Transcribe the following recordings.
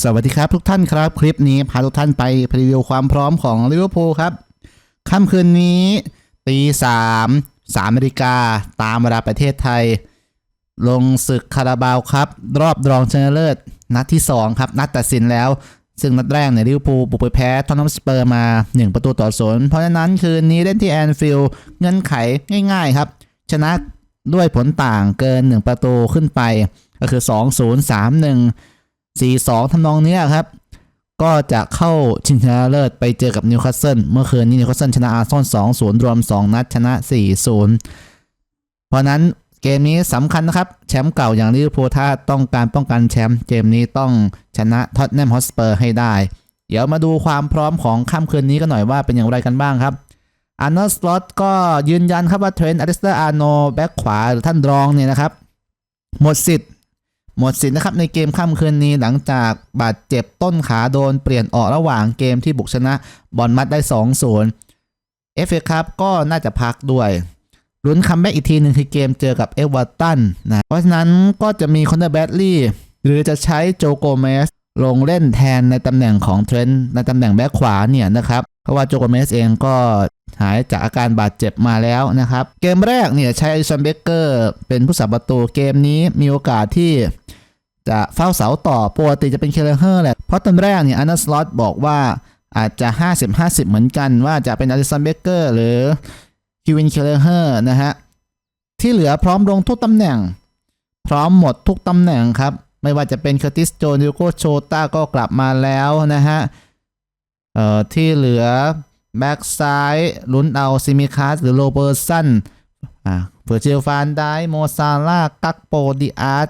สวัสดีครับทุกท่านครับ คลิปนี้พาทุกท่านไปรีวิวความพร้อมของลิเวอร์พูลครับค่ำคืนนี้ตีสามสามนาฬิกาตามเวลาประเทศไทย ลงศึกคาราบาวครับ รอบรองชนะเลิศ นัดที่ 2 ครับ นัดตัดสินแล้ว ซึ่งนัดแรกเนี่ยลิเวอร์พูลบุกไปแพ้ทอนนัมสเปอร์มา 1 ประตูต่อศูนย์เพราะฉะนั้นคืนนี้เล่นที่แอนฟิลด์เงื่อนไขง่าย ๆ ครับ ชนะด้วยผลต่างเกิน 1 ประตูขึ้นไป ก็คือ 2-0 3-1 4-2ทำนองเนี้ยครับ ก็จะเข้าชิงชนะเลิศไปเจอกับนิวคาสเซิลเมื่อคืนนี้นิวคาสเซิลชนะอาร์ซอล2-0 รวม 2 นัดชนะ 4-0 เพราะนั้นเกมนี้สำคัญนะครับ แชมป์เก่าอย่างลิเวอร์พูลถ้าต้องการป้องกันแชมป์เกมนี้ต้องชนะท็อตแนมฮอสเปอร์ให้ได้ เดี๋ยวมาดูความพร้อมของค่ำคืนนี้กันหน่อยว่าเป็นอย่างไรกันบ้างครับอาร์โนสลอตก็ยืนยันครับว่าเทรนต์อเดสเตอร์อาร์โนแบ็กขวาหรือท่านรองเนี่ยนะครับ หมดสิทธิ์ หมดสิทธิ์นะครับในเกมค่ำคืนนี้หลังจากบาดเจ็บต้นขาโดนเปลี่ยนออกระหว่างเกมที่บุกชนะบอลมัดได้2-0เอฟเอครับก็น่าจะพักด้วยลุ้นคัมแบ็กอีกทีหนึ่งคือเกมเจอกับเอเวอร์ตันนะ เพราะฉะนั้นก็จะมีคอนเนอร์แบดลี่หรือจะใช้โจโกเมสลงเล่นแทนในตำแหน่งของเทรนต์ในตำแหน่งแบ็คขวาเนี่ยนะครับ เพราะว่าโจโกเมสเองก็หายจากอาการบาดเจ็บมาแล้วนะครับ เกมแรกเนี่ยใช้อลิสันเบเกอร์เป็นผู้สับประตูเกมนี้มีโอกาสที่จะเฝ้าเสาต่อปกติจะเป็นเคเลเฮอร์แหละ เพราะตอนแรกเนี่ยอันนัสลอตบอกว่าอาจจะ 50-50 เหมือนกันว่าจะเป็นอลิสันเบเกอร์หรือคิวินเคเลเฮอร์นะฮะ ที่เหลือพร้อมลงทุกตำแหน่ง พร้อมหมดทุกตำแหน่งครับ ไม่ว่าจะเป็นเคอร์ติสโจนิโกโชตาก็กลับมาแล้วนะฮะ อ่อที่เหลือแบ็กซ้ายลุ้นเอาซิมิคัสหรือโรเบอร์สันอ่าเฟอร์เจลฟานได้โมซาร่ากักโปดิอาร์ต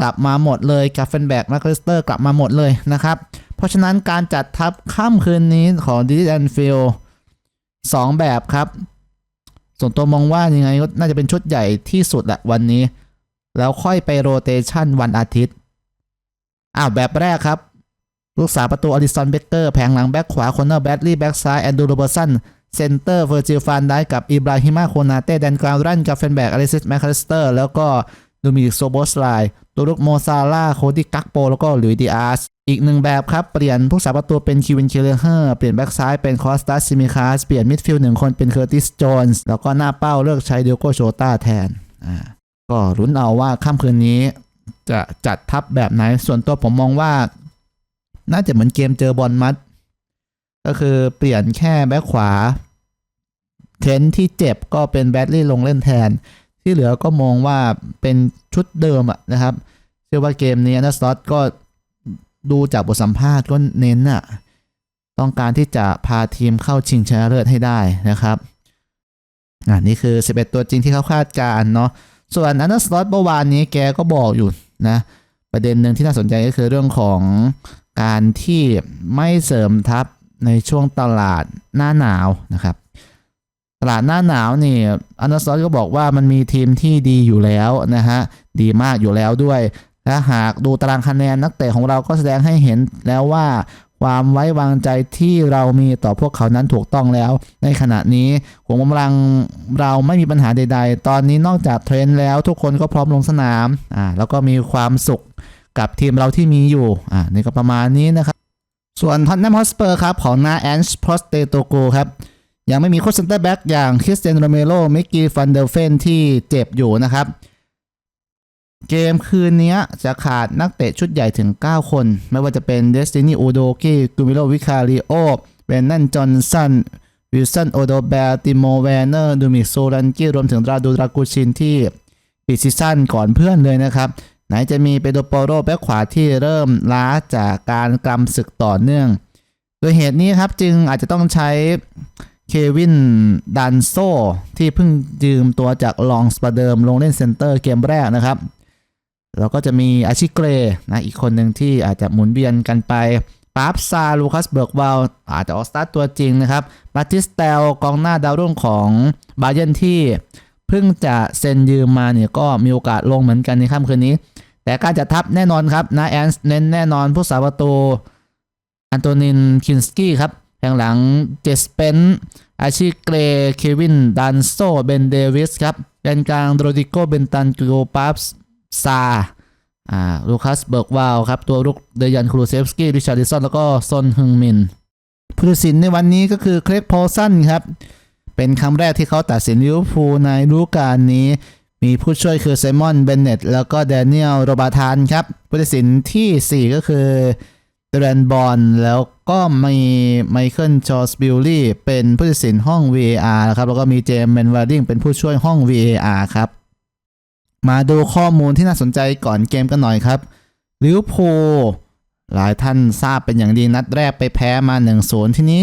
กลับมาหมดเลยกาเฟนแบกแมคคริสเตอร์กลับมาหมดเลยนะครับ เพราะฉะนั้นการจัดทัพค่ำคืนนี้ของดิจิแอนฟิลสองแบบครับ ส่วนตัวมองว่ายังไงก็น่าจะเป็นชุดใหญ่ที่สุดแหละวันนี้ แล้วค่อยไปโรเตชันวันอาทิตย์อ้าวแบบแรกครับ ลูกสาวประตูอลิสันเบเกอร์แผงหลังแบ็คขวาคอนเนอร์แบดลี่แบ็คซ้ายแอนดูโรเบอร์สันเซนเตอร์เฟอร์จิลฟานได้กับอิบราฮิมาโคนาเต้แดนกราวรันกับเฟนแบกอลิซิสแมคคาลิสเตอร์แล้วก็ดูมิกโซโบสไลตัวลูกโมซาร่าโคดี้กักโป แล้วก็หลุยดิอาสอีกหนึ่งแบบครับ เปลี่ยนผู้สาประตูเป็นคิวินเคเลเฮอร์เปลี่ยนแบ็กซ้ายเป็นคอสตัสซิมิคาสเปลี่ยนมิดฟิลด์หนึ่งคนเป็นเคอร์ติสโจนส์แล้วก็หน้าเป้าเลือกใช้เดียโกโชต้าแทนอ่าก็ลุ้นเอาว่าค่ำคืนนี้จะจัดทัพแบบไหนส่วนตัวผมมองว่า น่าจะเหมือนเกมเจอบอลมัด ก็คือเปลี่ยนแค่แบ็คขวา เทนที่เจ็บก็เป็นแบดลี่ลงเล่นแทน ที่เหลือก็มองว่าเป็นชุดเดิมอะนะครับเชื่อว่าเกมนี้นะสล็อตก็ดูจากบทสัมภาษณ์ก็เน้นอะต้องการที่จะพาทีมเข้าชิงชนะเลิศให้ได้นะครับอ่านี่คือ 11 ตัวจริงที่เขาคาดการณ์เนาะส่วนอันนัสลอตเมื่อวานนี้แกก็บอกอยู่นะ ประเด็นหนึ่งที่น่าสนใจก็คือเรื่องของ การที่ไม่เสริมทัพในช่วงตลาดหน้าหนาวนะครับ ตลาดหน้าหนาวนี่อันดัสซอก็บอกว่ามันมีทีมที่ดีอยู่แล้วนะฮะดีมากอยู่แล้วด้วยและหากดูตารางคะแนนนักเตะของเราก็แสดงให้เห็นแล้วว่าความไว้วางใจที่เรามีต่อพวกเขานั้นถูกต้องแล้ว ในขณะนี้หัวกำลังเราไม่มีปัญหาใด ๆ ตอนนี้นอกจากเทรนแล้วทุกคนก็พร้อมลงสนามอ่าแล้วก็มีความสุข กับทีมเราที่มีอยู่ อ่านี่ก็ประมาณนี้นะครับ ส่วนทอนแนมฮอสเปอร์ครับของนาแอนช์พอสเตโตโกครับ ยังไม่มีโค้ชเซนเตอร์แบ็กอย่างคริสเตียนโรเมโรมิกกี้ฟันเดลเฟนที่เจ็บอยู่นะครับ เกมคืนนี้จะขาดนักเตะชุดใหญ่ถึง 9 คน ไม่ว่าจะเป็นเดสตินีอูโดกี้กูมิโลวิคาริโอเบนนันจอห์นสันวิลสันโอโดเบลติโมแวนเนอร์ดูมิโซลันกี้รวมถึงราดูดรากูชินที่ปิดซีซั่นก่อนเพื่อนเลยนะครับ นจะมีเปโดโปโรแบ็คขวาที่เริ่มล้าจากการกำศึกต่อเนื่อง โดยเหตุนี้ครับจึงอาจจะต้องใช้เควินดันโซที่เพิ่งยืมตัวจากลองสปาเดิมลงเล่นเซนเตอร์เกมแรกนะครับ แล้วก็จะมีอาชิเกรนะอีกคนหนึ่งที่อาจจะหมุนเวียนกันไปปาร์ฟซาลูคัสเบิร์กวาลอาจจะออกสตาร์ตตัวจริงนะครับบาติสเตลกองหน้าดาวรุ่งของบาเยนที่เพิ่งจะเซ็นยืมมาเนี่ยก็มีโอกาสลงเหมือนกันในค่ำคืนนี้ แต่การจัดทัพแน่นอนครับนาแอนส์เน้นแน่นอนผู้สาประตูอันโตนินคินสกี้ครับแผงหลังเจสเปนอาชิเกรเควินดันโซเบนเดวิสครับแดนกลางโรดิโกเบนตันกิโอปาฟซาอ่าลูคัสเบิร์กวาลครับ ตัวรุกเดยันครูเซฟสกี้ริชาร์ดิสันแล้วก็ซอนฮึงมินผู้ตัดสินในวันนี้ก็คือเครกพอลสันครับ เป็นครั้งแรกที่เขาตัดสินลิเวอร์พูลในฤดูกาลนี้ มีผู้ช่วยคือไซมอนเบนเน็ตแล้วก็แดเนียลโรบาธานครับผู้ตัดสินทีสี่ 4 ก็คือเดรนบอลแล้วก็มีไมเคิลจอร์สบิลลี่เป็นผู้ตัดสินห้อง VAR นะครับแล้วก็มีเจมส์แมนวาร์ดิงเป็นผู้ช่วยห้อง VAR ครับ มาดูข้อมูลที่น่าสนใจก่อนเกมกันหน่อยครับลิวพูหลายท่านทราบเป็นอย่างดีนัดแรกไปแพ้มา1-0ทีนี้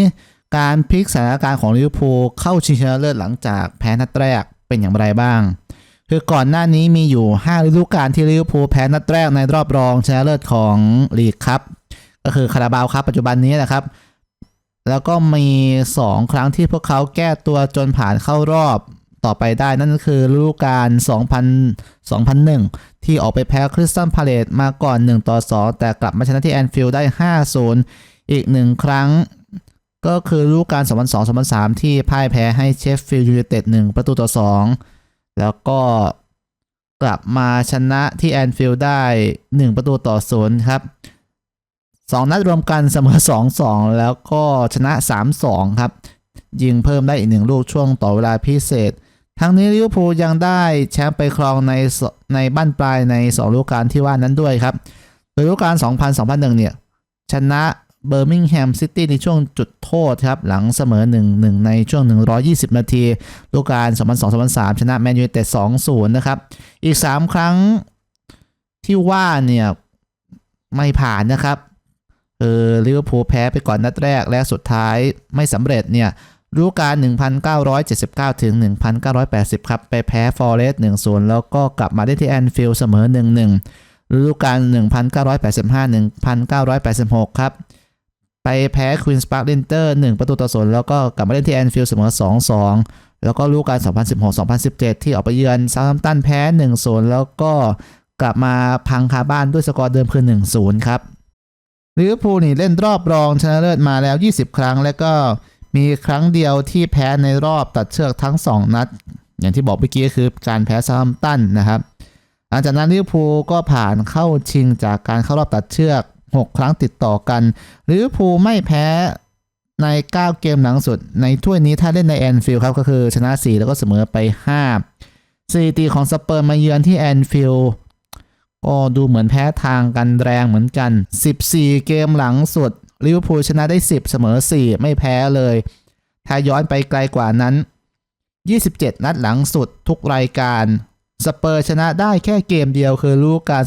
การพลิกสถานการณ์ของลิเวอร์พูลเข้าชิงชนะเลิศหลังจากแพ้นัดแรกเป็นอย่างไรบ้าง คือก่อนหน้านี้มีอยู่5ฤดูกาลที่ลิเวอร์พูลแพ้นัดแรกในรอบรองชนะเลิศของลีกครับ ก็คือคาราบาวครับปัจจุบันนี้นะครับ แล้วก็มี 2 ครั้งที่พวกเขาแก้ตัวจนผ่านเข้ารอบต่อไปได้นั่นก็คือฤดูกาล2000 2001 ที่ออกไปแพ้คริสตัลพาเลตมาก่อน 1 ต่อ 2 แต่กลับมาชนะที่แอนฟิลด์ได้ 5-0 อีกหนึ่งครั้ง ก็คือฤดูกาล2002-2003 ที่พ่ายแพ้ให้เชฟฟิลด์ยูไนเต็ด1ประตูต่อ 2 แล้วก็กลับมาชนะที่แอนฟิลด์ได้ 1 ประตูต่อ0ครับ 2 นัดรวมกันเสมอ 2-2 แล้วก็ชนะ 3-2 ครับ ยิงเพิ่มได้อีกหนึ่งลูกช่วงต่อเวลาพิเศษ ทั้งนี้ลิเวอร์พูลยังได้แชมป์ไปครองในในบ้านปลายใน 2 ฤดูกาลที่ว่านั้นด้วยครับโดยฤดูกาล2000-2001 เนี่ย ชนะ เบอร์มิงแฮมซิตี้ในช่วงจุดโทษครับ หลังเสมอ 1-1 ในช่วง 120 นาทีฤดูกาล2002-2003 ชนะแมนยูเต็ด2-0 นะครับ อีก 3 ครั้งที่ว่าเนี่ย ไม่ผ่านนะครับเออลิเวอร์พูลแพ้ไปก่อนนัดแรกและสุดท้ายไม่สำเร็จเนี่ยฤดูกาล1979 ถึง 1980 ครับ ไปแพ้ฟอร์เรสต์1-0 แล้วก็กลับมาได้ที่แอนฟิลด์เสมอ 1-1ฤดูกาล1985 1986 ครับ ไปแพ้ควีนสปาร์คเลนเตอร์1ประตูต่อศูนย์แล้วก็กลับมาเล่นที่แอนฟิลด์เสมอ 2-2 แล้วก็ฤดูกาล2016-2017 ที่ออกไปเยือนซา u ์ h ัมตันแพ้ 1-0 แล้วก็กลับมาพังคาบ้านด้วยสกอร์เดิมคือ 1-0 ครับลิเวอร์พูลนี่เล่นรอบรองชนะเลิศมาแล้ว 20 ครั้ง แล้วก็มีครั้งเดียวที่แพ้ในรอบตัดเชือกทั้ง 2 นัด อย่างที่บอกเมื่อกี้ก็คือการแพ้ซา u ์ h ัมตันนะครับหลังจากนั้นลิเวอร์พูลก็ผ่านเข้าชิงจากการเข้ารอบตัดเชือก 6 ครั้งติดต่อกันลิเวอร์พูลไม่แพ้ใน 9 เกมหลังสุด ในถ้วยนี้ถ้าเล่นในแอนฟิลด์ครับ ก็คือชนะ 4 แล้วก็เสมอไป 5สถิติของสเปอร์มาเยือนที่แอนฟิลด์ก็ดูเหมือนแพ้ทางกันแรงเหมือนกัน 14 เกมหลังสุดลิเวอร์พูลชนะได้ 10 เสมอ 4 ไม่แพ้เลย ถ้าย้อนไปไกลกว่านั้น 27 นัดหลังสุดทุกรายการสเปอร์ชนะได้แค่เกมเดียวคือฤดูกาล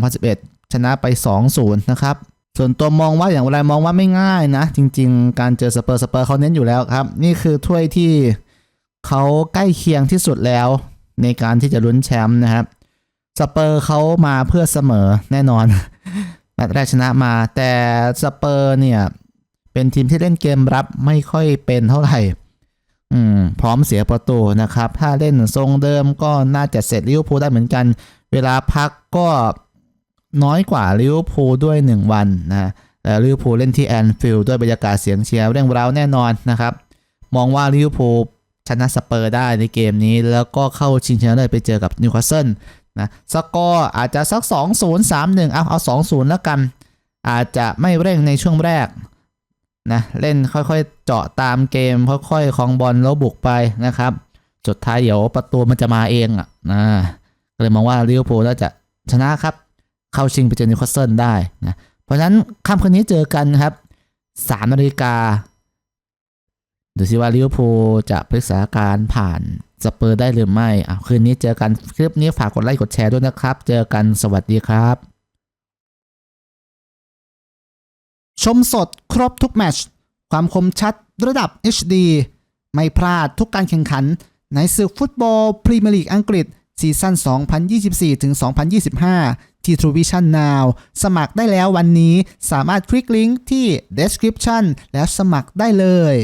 2010-2011 ชนะไป 2-0 นะครับ ส่วนตัวมองว่าอย่างไรมองว่าไม่ง่ายนะ จริง ๆ การเจอสเปอร์สเปอร์เขาเน้นอยู่แล้วครับ นี่คือถ้วยที่เขาใกล้เคียงที่สุดแล้ว ในการที่จะลุ้นแชมป์นะครับสเปอร์เขามาเพื่อเสมอแน่นอนแมตช์แรกชนะมา แต่สเปอร์เนี่ย เป็นทีมที่เล่นเกมรับไม่ค่อยเป็นเท่าไหร่อืมพร้อมเสียประตูนะครับ ถ้าเล่นทรงเดิมก็น่าจะเสร็จลิเวอร์พูลได้เหมือนกัน เวลาพักก็ น้อยกว่าลิเวอร์พูลด้วย 1 วันนะแต่ลิเวอร์พูลเล่นที่แอนฟิลด์ด้วยบรรยากาศเสียงเชียร์เร่งเร้าแน่นอนนะครับ มองว่าลิเวอร์พูลชนะสเปอร์ได้ในเกมนี้ แล้วก็เข้าชิงชนะเลิศไปเจอกับนิวคาสเซิลนะสกอร์อาจจะสัก 2 0 3 1 เอาเอา 2 0 แล้วกัน อาจจะไม่เร่งในช่วงแรกนะเล่นค่อยๆ เจาะตามเกม ค่อยๆคลองบอลแล้วบุกไปนะครับสุดท้ายเดี๋ยวประตูมันจะมาเองอะนะก็เลยมองว่าลิเวอร์พูลน่าจะชนะครับ เข้าชิงไปเจอนิวคาสเซิลได้นะเพราะฉะนั้นค่ำคืนนี้เจอกันครับ3นาฬิกาดูสิว่าลิเวอร์พูลจะพลิกสถานการณ์ผ่านสเปอร์ได้หรือไม่อะคืนนี้เจอกันคลิปนี้ฝากกดไลค์กดแชร์ด้วยนะครับ เจอกันสวัสดีครับ ชมสดครบทุกแมตชความคมชัดระดับ HD ไม่พลาดทุกการแข่งขัน ในศึกฟุตบอลพรีเมียร์ลีกอังกฤษซีซั่น 2024-2025 ที่ True Vision Now สมัครได้แล้ววันนี้สามารถคลิกลิงก์ที่ description แล้วสมัครได้เลย